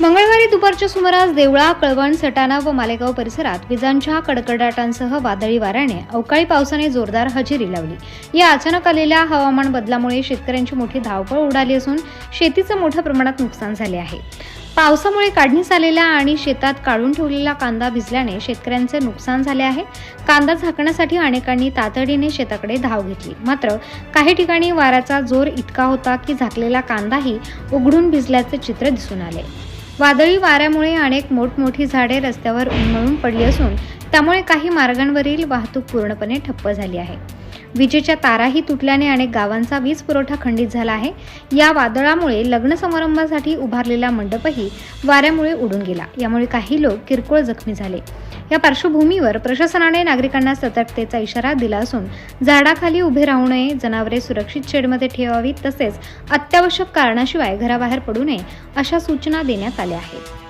मंगळवारी दुपारच्या सुमारास देवळा कळवण सटाणा व मालेगाव परिसरात विजांच्या कडकडाटांसह वादळी वाऱ्याने अवकाळी पावसाने जोरदार हजेरी लावली. या अचानक आलेल्या हवामान बदलामुळे शेतकऱ्यांची मोठी धावपळ उडाली असून शेतीचं मोठ्या प्रमाणात नुकसान झाले आहे. पावसामुळे काढणीस आलेल्या आणि शेतात काढून ठेवलेला कांदा भिजल्याने शेतकऱ्यांचे नुकसान झाले आहे. कांदा झाकण्यासाठी अनेकांनी तातडीने शेताकडे धाव घेतली. मात्र काही ठिकाणी वाऱ्याचा जोर इतका होता की झाकलेला कांदाही उघडून भिजल्याचे चित्र दिसून आले. वादळी वाऱ्यामुळे अनेक मोठमोठी झाडे रस्त्यावर उन्मळून पडली असून त्यामुळे काही मार्गांवरील वाहतूक पूर्णपणे ठप्प झाली आहे. विजेच्या ताराही तुटल्याने अनेक गावांचा वीज पुरवठा खंडित झाला आहे. या वादळामुळे लग्न समारंभासाठी उभारलेला मंडपही वाऱ्यामुळे उडून गेला. यामुळे काही लोक किरकोळ जखमी झाले. या पार्श्वभूमीवर प्रशासनाने नागरिकांना सतर्कतेचा इशारा दिला असून झाडाखाली उभे राहू नये जनावरे सुरक्षित शेडमध्ये ठेवावीत तसेच अत्यावश्यक कारणाशिवाय घराबाहेर पडू नये अशा सूचना देण्यात आल्या आहेत.